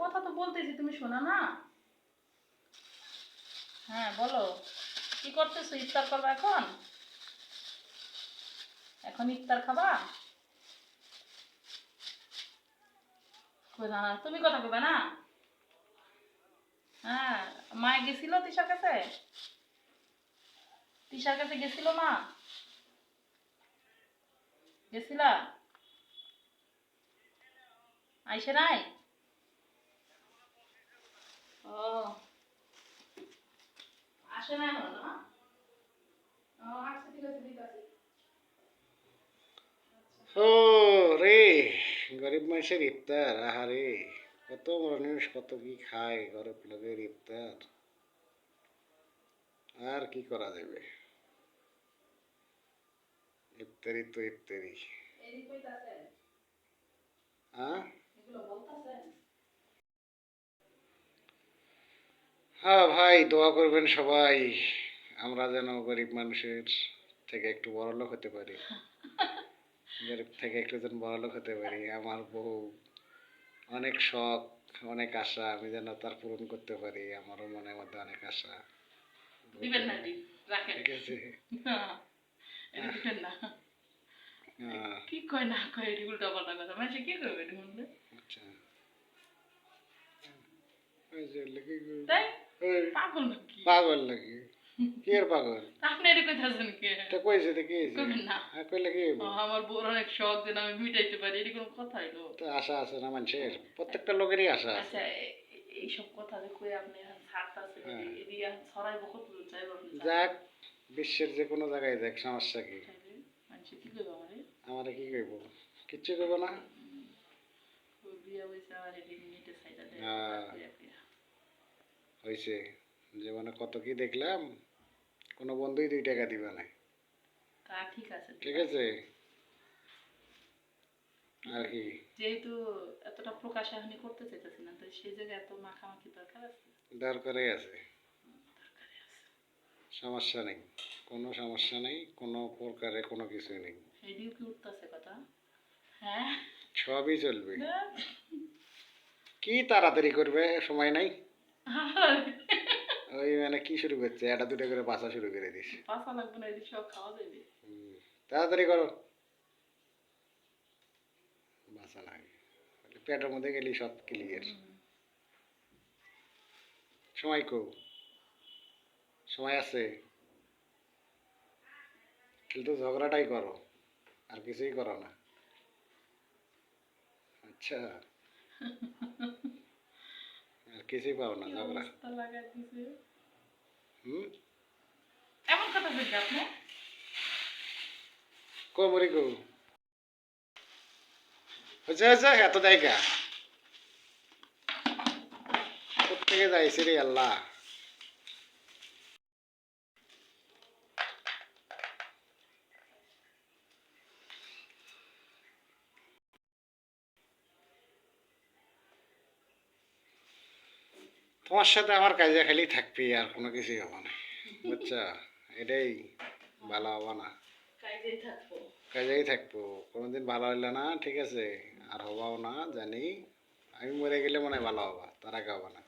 কথা তো বলতেছি, তুমি শোনা না? হ্যাঁ বলো। কি করতেছো? ইফতার করবা এখন? এখন ইফতার খাবা? না তুমি কথা কবে না? হ্যাঁ মায়ে গেছিল তিশার কাছে? তিশার কাছে গেছিল মা? গেছিলা? আইসে নাই? ও। আসে না এখন না? ও আচ্ছা ঠিক আছে ঠিক আছে ও রে গরিব মানুষের ইফতার আহারে কত মানুষ কত কি খায় গরিব লোকের ইফতার। আর কি করা যাবে? ইফতারি তো ইফতারি। হ্যাঁ হ্যাঁ ভাই দোয়া করবেন সবাই। আমরা যেন গরিব মানুষের থেকে একটু বড় লোক হতে পারি। গরিব থেকে একটু যেন বড় লোক হতে পারি। আমার বহু অনেক শখ অনেক আশা আমি যেন তার পূরণ করতে পারি। আমারও মনের মধ্যে অনেক আশা। না ঠিক আছে। কি কয় না কয় এটি উল্টা পাল্টা কথা। মানুষে কি করবে আচ্ছা। তাই? পাগল নাকি? পাগল নাকি? কি পাগল? আপনি এটি কইতাছেন কে? এটা কইছে তো কি হয়েছে না। হ্যাঁ কইলে কি আমার বউর অনেক শখ যেন আমি মিটাইতে পারি এটি কোনো কথা হইল তো আশা আছে না মানুষের? প্রত্যেকটা লোকেরই আশা আছে। আচ্ছা এইসব কথা যে কই আপনি হ্যাঁ। কত যাক বিশ্বের যে কোনো জায়গায় যাক সমস্যা কি? করব আমারে? কি কইব? কিচ্ছু কইব না? বিয়া আমার হ্যাঁ। হয়েছে জীবনে কত কি দেখলাম কোনো বন্ধুই দুই টাকা দিবে না। ঠিক আছে। ঠিক আছে? আর কি? যেহেতু এতটা প্রকাশ এখনই করতে চাইতেছি না তো সেই জায়গায় এত মাখামাখি দরকার আছে? দরকারই আছে। সমস্যা নেই। কোনো সমস্যা নেই কোনো প্রকারে কোনো কিছু নেই। এদিও কি উঠতেছে কথা। হ্যাঁ? সবই চলবে। কি তাড়াতাড়ি করবে? সময় নাই? ওই মানে কি শুরু করছে? একটা দুটো করে বাসা শুরু করে দিস। পাশা লাগবে না এদিক সব খাওয়া যাবে। তাড়াতাড়ি করো। বাসা লাগে। পেটের মধ্যে গেলি সব ক্লিয়ার সময় কো। সময় আছে। কিন্তু ঝগড়াটাই করো আর কিছুই করো না। আচ্ছা। কিছুই পাও না কি ঝগড়া? হুম? এমন কথা বলছি আপনি? কো গো। হচ্ছে হচ্ছে এত জায়গা। কোথেকে যাইছি রে আল্লাহ? তোমার সাথে আমার কাজে খালি থাকবি আর কোনো কিছুই হবে না। বুঝছ? এটাই ভালো হবে না। কাজেই থাকব। কোনোদিন ভালো হইলে না ঠিক আছে। আর হবাও না জানি। আমি মরে গেলে মনে হয় ভালো হবা তার আগে হবা না।